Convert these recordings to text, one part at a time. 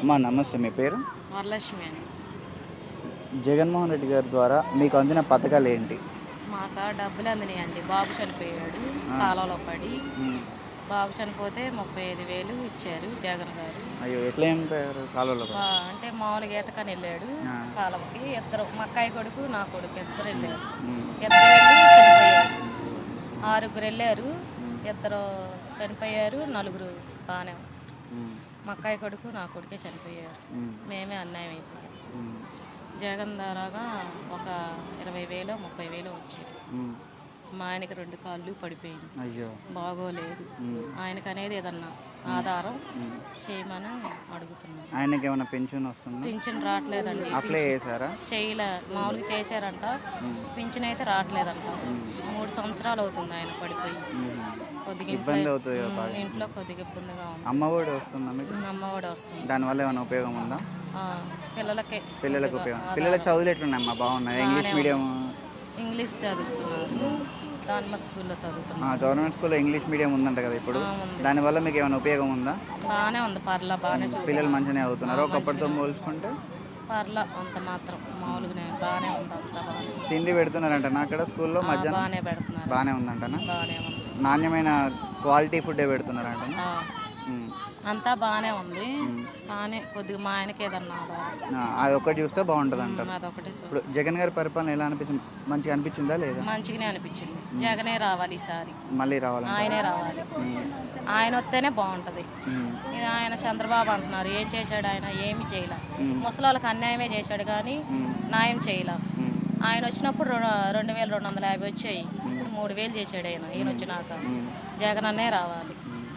అమ్మా నమస్తే మీ పేరు? వరలక్ష్మి అని జగన్మోహన్ రెడ్డి గారి ద్వారా మీకు అందిన పథకాలు ఏంటి? మాకు డబ్బులు అందినాయండి. బాబు చనిపోయాడు కాలంలో పడి. బాబు చనిపోతే ముప్పై ఐదు వేలు ఇచ్చారు జగన్ గారు. అయ్యో ఎట్లా చనిపోయారు? బా- అంటే మామూలుగా ఈతకని వెళ్ళాడు. కాలంకి ఇద్దరు మా అక్కయ్య కొడుకు నా కొడుకు ఇద్దరు వెళ్ళారు. ఇద్దరు వెళ్ళి చనిపోయారు. ఆరుగురు వెళ్ళారు. ఇద్దరు చనిపోయారు. నలుగురు బాగానే. మా అక్కయ్య కొడుకు నా కొడుకే చనిపోయారు. మేమే. అన్యాయం అయిపోయాం. జగన్ ద్వారాగా ఒక ఇరవై వేలు ముప్పై వేలు వచ్చాయి ఉమ్. మా ఆయనకి రెండు కాళ్ళు పడిపోయింది అయ్యో. బాగోలేదు. ఆయనకు అనేది ఏదన్నా ఆధారం. చేయమని అడుగుతున్నాం ఆయనకి ఏమైనా పెన్షన్ వస్తుందా? పింఛన్ రావట్లేదండి. అప్లై చేశారా? చేయలే. మామూలుగా చేశారంట. పింఛన్ అయితే రావట్లేదంట. మూడు సంవత్సరాలు అవుతుంది ఆయన పడిపోయి. కొద్దిగా ఇబ్బంది అవుతుంది కదా బాగా. ఇంట్లో కొద్దిగా ఇబ్బందిగా ఉంది. అమ్మ ఒడి వస్తుందా మీకు? అమ్మఒడి వస్తుంది. దానివల్ల ఏమైనా ఉపయోగం ఉందా? ఆ, పిల్లలకే పిల్లలకు ఉపయోగం. పిల్లల చదువులు ఎట్లున్నాయమ్మా? బాగున్నాయి? English medium? ఇంగ్లీష్ చదువుతున్నారు. దానిమ్మ స్కూల్లో చదువుతున్నారు. గవర్నమెంట్ స్కూల్లో ఇంగ్లీష్ మీడియం ఉందంట కదా ఇప్పుడు. దానివల్ల మీకు ఏమైనా ఉపయోగం ఉందా? బాగానే ఉంది. పర్లా బాగానే చూ పిల్లలు మంచిగానే అవుతున్నారు ఒకప్పటితో పోల్చుకుంటే? పర్లా అంత మాత్రం మామూలుగానే బాగానే ఉంది. అంతా బాగానే ఉంది. తిండి పెడుతున్నారంట అక్కడ స్కూల్లో? మధ్యాహ్నం? బాగానే పెడుతున్నారు. బాగానే ఉందంటనా? బాగానే ఉంది. నాణ్యమైన క్వాలిటీ ఫుడ్డే పెడుతున్నారంట. ఆ, అంతా బాగానే ఉంది. కానీ కొద్దిగా మా ఆయనకి ఏదన్నా. అది ఒక్కటి చూస్తే బాగుంటుంది చూ- ఇప్పుడు జగన్ గారి పరిపాలన ఎలా అనిపించింది? మంచిగా అనిపించిందా లేదా? మంచిగానే అనిపించింది. జగనే రావాలి ఈసారి. మళ్ళీ రావాలంట. ఆయనే రావాలి. ఆయన వస్తేనే బాగుంటుంది. ఇది ఆయన చంద్రబాబు అంటున్నారు ఏం చేశాడు ఆయన? ఏమి చేయలే. ముసలాళ్ళకి అన్యాయమే చేశాడు కానీ న్యాయం చేయలే. ఆయన వచ్చినప్పుడు రెండు రెండు వేల రెండు వందల యాభై వచ్చాయి. ఇప్పుడు మూడు వేలు చేశాడు ఆయన ఈయన వచ్చినాక. జగన్ అన్నే రావాలి.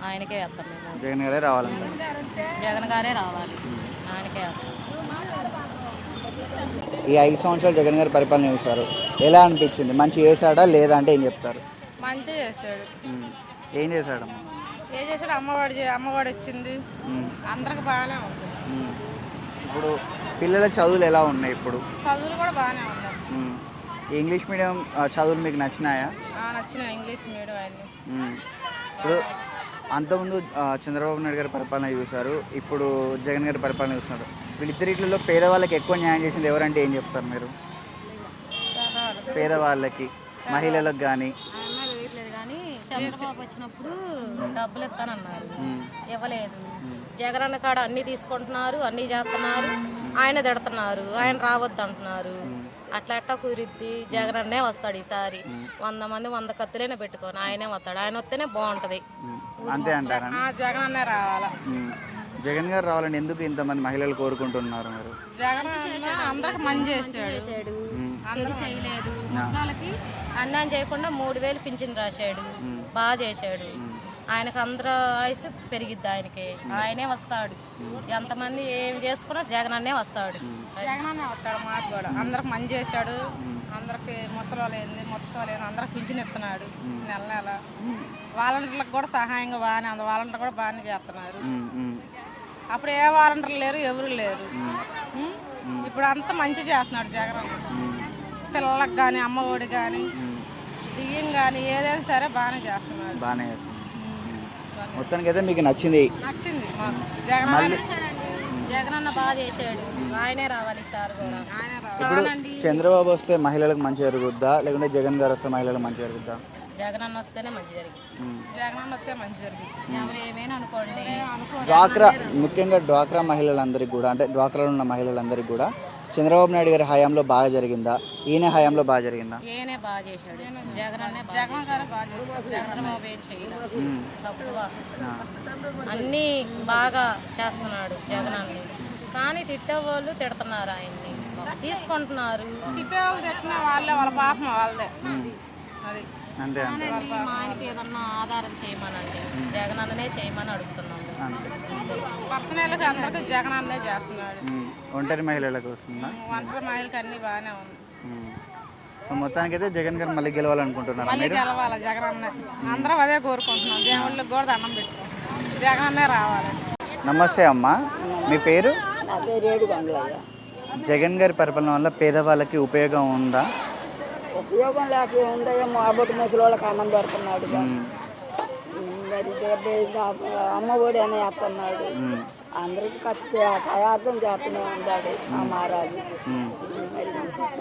ఆయనకే వేస్తాం మేము. జగన్ గారే రావాలంట జగన్ గారే రావాలి. ఆయనకే వేస్తాం. ఈ ఐదు సంవత్సరాలు జగన్ గారి పరిపాలన చూశారు. ఎలా అనిపించింది? మంచి చేశాడా లేదా అంటే ఏం చెప్తారు? మంచిగా చేశాడు. ఏం చేశాడమ్మా? ఏం చేశాడు? అమ్మవాడి అమ్మవాడి వచ్చింది. అందరికి బాగానే ఉంది. ఇప్పుడు పిల్లల చదువులు ఎలా ఉన్నాయి ఇప్పుడు? చదువులు కూడా బాగానే ఉన్నాయి. ఇంగ్లీష్ మీడియం చదువులు మీకు నచ్చినాయా? నచ్చిన ఇంగ్లీష్ మీడియం. ఇప్పుడు అంతకుముందు చంద్రబాబు నాయుడు గారి పరిపాలన చూశారు. ఇప్పుడు జగన్ గారి పరిపాలన చూస్తున్నారు. వీళ్ళిద్దరిలో పేదవాళ్ళకి ఎక్కువ న్యాయం చేసింది ఎవరంటే ఏం చెప్తారు మీరు? పేదవాళ్ళకి మహిళలకు కానీ చంద్రబాబు వచ్చినప్పుడు డబ్బులు ఇస్తానన్నారు. ఇవ్వలేదు. జగనన్న కాడ అన్ని తీసుకుంటున్నారు అన్ని చేస్తున్నారు. ఆయన తిడుతున్నారు. ఆయన రావద్దు అంటున్నారు అట్లా ఎట్టా కుదిరిద్ది? జగనన్నే వస్తాడు ఈసారి. వంద మంది వంద కత్తులైనా పెట్టుకొని. ఆయనే వస్తాడు. ఆయన వస్తేనే బాగుంటది. అంతే అంటారా? ఆ, జగన్ అన్నే రావాలా. జగన్ గారు రావాలని ఎందుకు ఇంతమంది మహిళలు కోరుకుంటున్నారు మీరు? జగన్ అన్న అందరికి మంచి చేశాడు. చెడు చేయలేదు. అన్యాయం చేయకుండా మూడు వేలు పింఛన్ రాశాడు. బాగా చేశాడు. ఆయనకు అందరూ వయసు పెరిగిద్ది ఆయనకి. ఆయనే వస్తాడు. ఎంతమంది ఏమి చేసుకున్నా జగన్ అన్నే వస్తాడు. జగన్ అన్నే వస్తాడు మాకు కూడా. అందరికి మంచి చేశాడు. అందరికి ముసలి ఏంది మొత్తం లేదు అందరికి పింఛన్ ఇస్తున్నాడు నెల నెల. వాలంటీర్లకు కూడా సహాయంగా బాగానే ఉంది. వాలంటీర్ కూడా బాగానే చేస్తున్నారు. అప్పుడు ఏ వారంటీర్లు లేరు ఎవరు లేరు? ఇప్పుడు అంతా మంచి చేస్తున్నాడు జగన్ అన్న. పిల్లలకు కానీ అమ్మ ఒడి కానీ బియ్యం కానీ ఏదైనా సరే బాగానే చేస్తున్నాడు. బాగానే మొత్తానికి అయితే మీకు నచ్చింది. నచ్చింది మాకు. జగన్ అన్న జగన్ అన్న బాగా చేశాడు. ఆయనే రావాలి ఈసారి కూడా. ఆయన రా- ఇప్పుడు చంద్రబాబు వస్తే మహిళలకు మంచి జరుగుద్దా? లేకుంటే జగన్ గారు వస్తే మహిళలకు మంచి జరుగుద్దా? జగన్ అన్న వస్తేనే మంచి జరిగింది. ఉమ్. జగన్ అన్న వస్తే మంచి జరిగింది. ఎవరు ఏమైనా అనుకోండి. డ్వాక్రా ముఖ్యంగా డ్వాక్రా మహిళలందరికీ కూడా అంటే డ్వాక్రాలో ఉన్న మహిళలందరికీ కూడా చంద్రబాబు నాయుడు గారి హయాంలో బాగా జరిగిందా? ఈయన హయాంలో బాగా జరిగిందా? ఏనే బాగా చేశాడు. జగన్ అన్నే బాగా చేస్తున్నాడు జగన్ అన్ని కానీ తిట్టే వాళ్ళు తిడుతున్నారు ఆయన్ని. తీసుకుంటున్నారు. తిట్టే వాళ్ళు తిట్టిన వాళ్ళే వాళ్ళ పాపం వాళ్ళదే. అది. అంతే మా ఆయనకి ఏదన్నా ఆధారం చేయమనండి. జగన్ అన్ననే చేయమని అందరికీ అన్నే చేస్తున్నాడు. ఒంటరి మహిళలకు వస్తుందా? ఒంటరి మహిళకి అన్ని బాగానే ఉంది. మొత్తానికి అయితే జగన్ గారు మళ్ళీ గెలవాలనుకుంటున్నారా మళ్ళీ గెలవాలి జగన్ అన్నే అందరం అదే కోరుకుంటున్నాం. దేవుళ్ళకి కూడా దండం పెట్టుకుంటున్నాం జగన్ అన్నే రావాలి. నమస్తే అమ్మ. మీ పేరు? జగన్ గారి పరిపాలన వల్ల పేదవాళ్ళకి ఉపయోగం ఉందా? ఉపయోగం లేక మాబొట్టు ముసలి వాళ్ళకి అన్నం పెడుతున్నాడు ఉమ్. మరి డెబ్బై ఐదు అమ్మ ఒడి అని వేస్తున్నాడు అందరికి ఖర్చు సహార్థం చేస్తూనే ఉన్నాడు ఆ మహారాజు.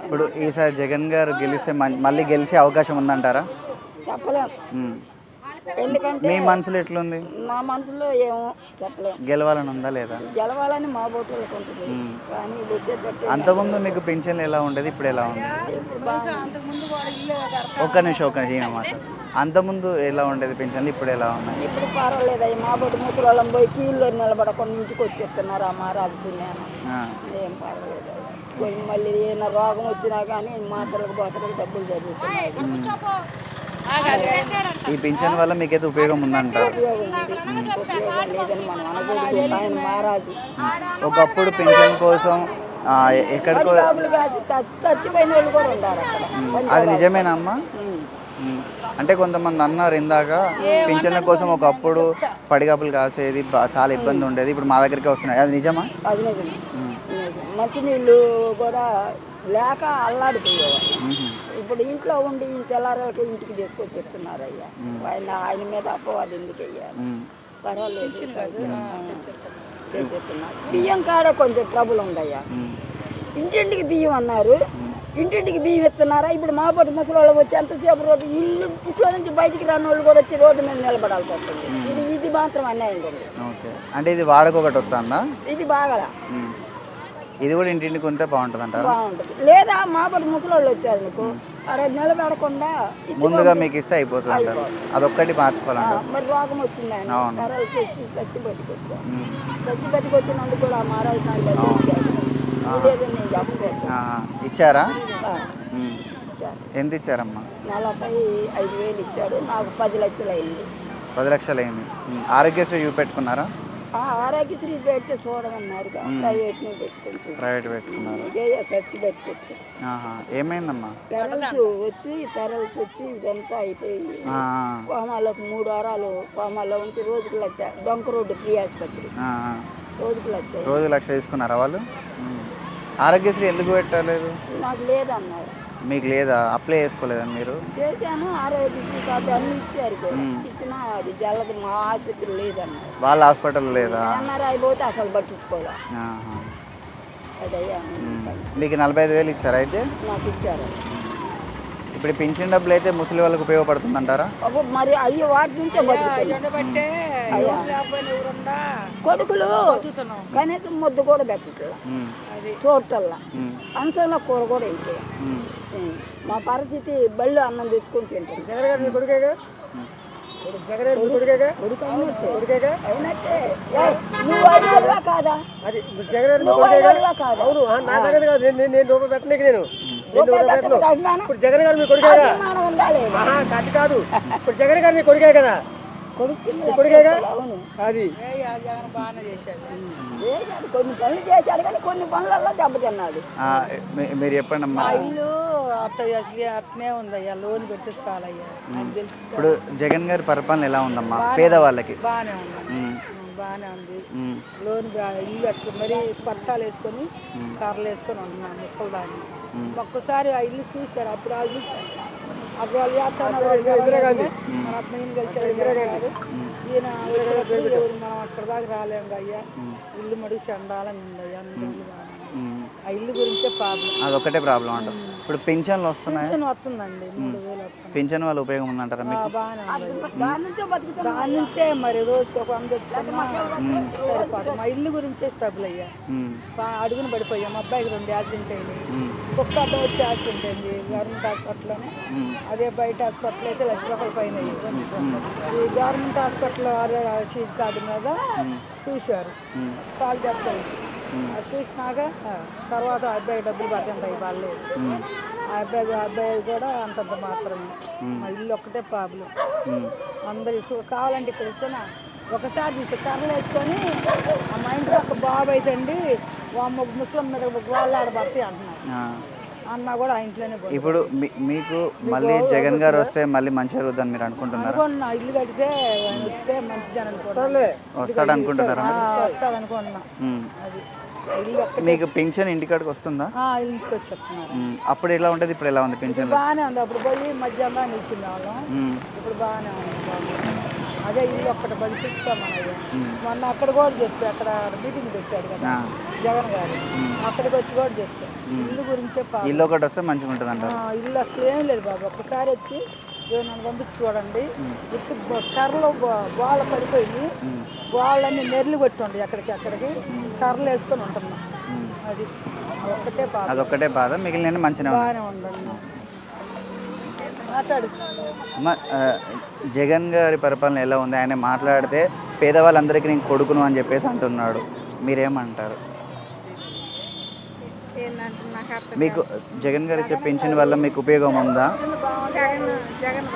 ఇప్పుడు ఈసారి జగన్ గారు గెలిస్తే మళ్ళీ గెలిచే అవకాశం ఉందంటారా? చెప్పలేం. ఉమ్. ఎందుకంటే మీ మనసులో ఎట్లుంది? మా మనసులో ఏమో చెప్పలేం. గెలవాలని ఉందా లేదా? గెలవాలని మా ఉంటుంది. కానీ వచ్చేటట్టు అంతకుముందు మీకు పెన్షన్లు ఎలా ఉండేది ఇప్పుడు ఎలా ఉంది? ఒక్క నిమిషం ఒక్క నిమిషం అన్నమాట అంతకుముందు ఎలా ఉండేది పెన్షన్లు ఇప్పుడు ఎలా ఉన్నాయి? ఇప్పుడు పర్వాలేదు అయ్యి మా బొట్టు ముసలోళ్ళం పోయి క్యూల్లో నిలబడకుండా ఇంటికి వచ్చేస్తున్నారు ఆ మహారాజు పుణ్యాన ఆ. ఏం పర్వాలేదు పోయి మళ్ళీ ఏమైనా రోగం వచ్చినా కానీ మాత్రలకు బోతలకు డబ్బులు జరుగుతున్నాయి. ఈ పెన్షన్ వల్ల మీకైతే ఉపయోగం ఉందంటారు ఒకప్పుడు పెన్షన్ కోసం ఎక్కడికో అది నిజమేనా అమ్మా. అంటే కొంతమంది అన్నారు ఇందాక పింఛన్ల కోసం ఒకప్పుడు పడిగాపులు కాసేది చాలా ఇబ్బంది ఉండేది ఇప్పుడు మా దగ్గరికి వస్తున్నాయి అది నిజమా అది. మంచినీళ్ళు కూడా లేక అల్లాడిపోయేవాళ్ళు మ్మ్. ఇప్పుడు ఇంట్లో ఉండి ఇంత తెల్లారాలకి ఇంటికి తీసుకొచ్చి చెప్తున్నారు అయ్యా ఆయన ఆయన మీద అపవాది ఎందుకు వెయ్యాలి మ్మ్. పర్వాలేదు చెప్తున్నారు బియ్యం కాడ కొంచెం ట్రబుల్ ఉందయ్యా. ఇంటింటికి బియ్యం అన్నారు. ఇంటింటికి బియ్యం ఇస్తున్నారా? ఇప్పుడు మా పాటు ముసలి వాళ్ళు వచ్చి ఎంతసేపు రోడ్డు ఇల్లు ఇంట్లో నుంచి బయటికి రాని వాళ్ళు కూడా వచ్చి రోడ్డు మీద నిలబడాల్సి వస్తుంది. ఇది ఇది మాత్రం అన్యాయం అంటే ఇది వాడకొకటి వస్తుందా? ఇది బాగా. ఇది కూడా ఇంటింటికి ఉంటే బాగుంటుంది అంటారా బాగుంటుంది. లేదా మా పాటు ముసలి వాళ్ళు వచ్చారు మీకు అక్కడ నిలబడకుండా ఇచ్చి ముందుగా మీకు ఇస్తే అయిపోతుంది అంటారు. అదొక్కటి మార్చుకోవాలంటారు. మరి రోగం వచ్చింది ఆయన. కరాల్సి వచ్చి చచ్చి బతికొచ్చాను. చచ్చి బతికొచ్చినందుకు కూడా ఆ, ఇచ్చారా? ఎంత ఇచ్చారమ్మా? నలభై ఐదు వేలు ఇచ్చాడు. నాకు పది లక్షలు అయింది. పది లక్షలు అయింది. ఆరోగ్యశ్రీ చూపెట్టుకున్నారా ఆరోగ్యశ్రీ పెడితే చూడమన్నారు. ప్రైవేట్ని పెట్టుకొని. ప్రైవేట్ పెట్టుకున్నారు. చచ్చి పెట్టుకోవచ్చు. ఆహా. ఏమైందమ్మా? పెరల్స్ వచ్చి పెరల్స్ వచ్చి ఇదంతా అయిపోయి ఆ, కోమాలకు మూడు వారాలు కోమాలో ఉంటే రోజుకు లక్ష డొంక రోడ్డు ఫ్రీ ఆసుపత్రి. రోజుకు లక్ష. రోజు లక్ష తీసుకున్నారా వాళ్ళు. ఆరోగ్యశ్రీ ఎందుకు పెట్టలేదు? నాకు లేదన్నారు. మీకు లేదా? అప్లై చేసుకోలేదా మీరు? చేశాను ఆరోగ్యశ్రీ కార్డు అన్ని ఇచ్చారు. ఇచ్చినా అది జల్లది మా ఆసుపత్రి లేదన్నారు. వాళ్ళ హాస్పిటల్ లేదా? అన్నారు అయిపోతే అసలు పట్టించుకోలే. అదయ్యా మీకు నలభై ఐదు వేలు ఇచ్చారా అయితే? నాకు ఇచ్చారు. ఇప్పుడు పింఛన్ డబ్బులు అయితే ముసలి వాళ్ళకి ఉపయోగపడుతుంది అంటారా అప్పుడు మరి అయ్యో వాటి నుంచే. కొడుకులు కనీసం ముద్దు కూడా పెట్టట్లా చూడటల్లా అంచంలో కూర కూడా అయిపోయా మా పరిస్థితి బళ్ళు అన్నం తెచ్చుకొని తింటాం జగన్ గారి కొడుకేగా? కొడుకు అయినట్టే. అయినట్టే. ఏయ్, నువ్వు అయినోడువా కాదా? అది జగన్ కాదా? అవును నా సంగతి కాదు. నేను రూపాయి పెట్టనీకి ఇప్పుడు జగన్ గారు మీ కొడుకేగా? కాదు ఇప్పుడు జగన్ గారు మీ కొడుకు కింద? కొడుకేగా? అది. చేశాడు. కొన్ని పనులు చేశాడు కానీ కొన్ని పనులలో దెబ్బతిన్నాడు. ఆ, మీరు చెప్పండి అమ్మా. ఇల్లు అట్నే ఉందయ్యా లోన్ పెడితే చాలయ్యా ఇప్పుడు జగన్ గారి పరిపాలన ఎలా ఉందమ్మా? పేదవాళ్ళకి. బాగానే ఉంది. బాగానే ఉంది. లోన్ ఇల్లు అసలు మరి పట్టాలు వేసుకొని కర్రలు వేసుకొని ఉంటున్నాను ముసలిదాన్ని. ఒక్కసారి ఆ ఇల్లు చూశారు అప్పుడు వాళ్ళు చూశారు. అప్పుడు వాళ్ళు చేస్తున్నారు మన ఈయన కలిసారు ఇందిరాగారు ఈయన వచ్చినప్పుడు మనం అక్కడ దాకా రాలేము అయ్యా ఇల్లు మడుగు చండాలంగా ఉందయ్యా అన్ని ఇల్లు బాగానే ఉంది. మ్మ్. ఆ ఇల్లు గురించే ప్రాబ్లం అదొక్కటే ప్రాబ్లం అంటారు ఇప్పుడు పింఛన్లు వస్తున్నాయి? పెన్షన్ వస్తుందండి మూడు వేలు వస్తుంది. పింఛన్ వల్ల ఉపయోగం ఉందంటారా మీకు? బాగానే ఉంది. దాని నుంచో బతుకుతున్నాం దాని నుంచే మరి రోజుకి ఒక వంద సరిపోదు. మా ఇల్లు గురించే స్టబ్బులు అయ్యా. మ్మ్. బా- అడుగున పడిపోయాం. మా అబ్బాయికి రెండు యాక్సిడెంట్ అయినాయి. మ్మ్. ఒక్క అబ్బాయి వచ్చి యాక్సిడెంట్ అయింది గవర్నమెంట్ హాస్పిటల్లోనే. అదే బయట హాస్పిటల్ అయితే లక్ష రూపాయల పైన అయ్యాయి. ఈ గవర్నమెంట్ హాస్పిటల్ షీట్ కార్డు మీద చూశారు. కాలు దెబ్బలు అది చూసినాక తర్వాత అబ్బాయి డబ్బులు పడుతుంటాయి వాళ్ళు. ఆ అబ్బాయి అబ్బాయి కూడా అంతంత మాత్రమే. మా ఇల్లు ఒక్కటే ప్రాబ్లం. మ్మ్. అందరు కావాలంటే ఇక్కడ ఇచ్చినా ఒకసారి తీసి కర్రలు వేసుకొని ఆ మా ఇంటి పక్క బాబు అయితే అండి ఒక ముస్లిం మీద గోళ్ళు ఆడబడతాయి అంటున్నారు. అన్న కూడా ఆ ఇంట్లోనే ఇప్పుడు మీకు మళ్ళీ జగన్ గారు వస్తే మళ్ళీ మంచి జరుగుతుందని మీరు అనుకుంటున్నారా? ఇల్లు కడితే వస్తే మంచిది అని అనుకున్నా. వస్తాడు అనుకుంటున్నారా వస్తాడు అనుకున్నా మ్మ్. అది. మీకు పింఛన్ ఇంటికాడికి వస్తుందా? ఇంటికి వచ్చి చెప్తున్నారు. మ్మ్. అప్పుడు ఎలా ఉంటుంది? ఇప్పుడు ఎలా ఉంది పింఛన్లు బాగానే ఉంది. అప్పుడు పోయి మధ్యాహ్నం నిలిచింది వాళ్ళం. ఇప్పుడు బాగానే ఉంది. అదే ఇల్లు ఒక్కటి బతికించుకోమని మొన్న అక్కడ కూడా చెప్పి అక్కడ మీటింగ్ పెట్టాడు కదా. జగన్ గారు. అక్కడికి వచ్చి కూడా చెప్పా ఇల్లు గురించే. ఇల్లు ఒకటి వస్తే మంచిగా ఉంటుంది ఇల్లు అసలు ఏం లేదు బాబు. ఒక్కసారి వచ్చి నన్ను పంపించి చూడండి. బ- కర్రలు గోళ్ళ పడిపోయి గోళ్ళన్నీ నెర్లు కొట్టుండి ఎక్కడికి అక్కడికి. కర్రలు వేసుకొని ఉంటున్నాం. అది ఒక్కటే పాప అదొక్కటే బాధ. మిగిలిన మంచిగా బాగానే ఉండండి మాట్లాడు. అమ్మ ఆ, జగన్ గారి పరిపాలన ఎలా ఉంది? ఆయన మాట్లాడితే పేదవాళ్ళందరికీ నేను కొడుకును అని చెప్పేసి అంటున్నాడు. మీరేమంటారు? మీకు జగన్ గారు ఇచ్చే పెన్షన్ వల్ల మీకు ఉపయోగం ఉందా? జగన్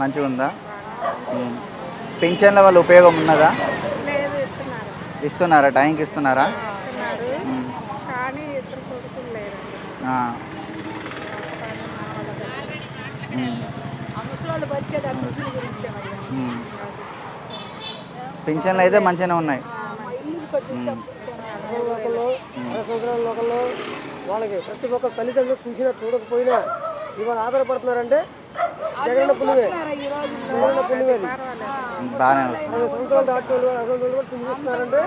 మంచిగా ఉందా. పెన్షన్ల వల్ల ఉపయోగం ఉన్నదా? లేదు ఇస్తున్నారు. ఇస్తున్నారా? టైంకి ఇస్తున్నారా. పెన్షన్లు అయితే మంచిగానే ఉన్నాయి. వాళ్ళకి ప్రతి ఒక్క తల్లిదండ్రులు చూసినా చూడకపోయినా ఇవాళ ఆధారపడుతున్నారంటే జగన్ రోజు జగన్ అరవై సంవత్సరాలు పింఛన్ ఇస్తున్నారంటే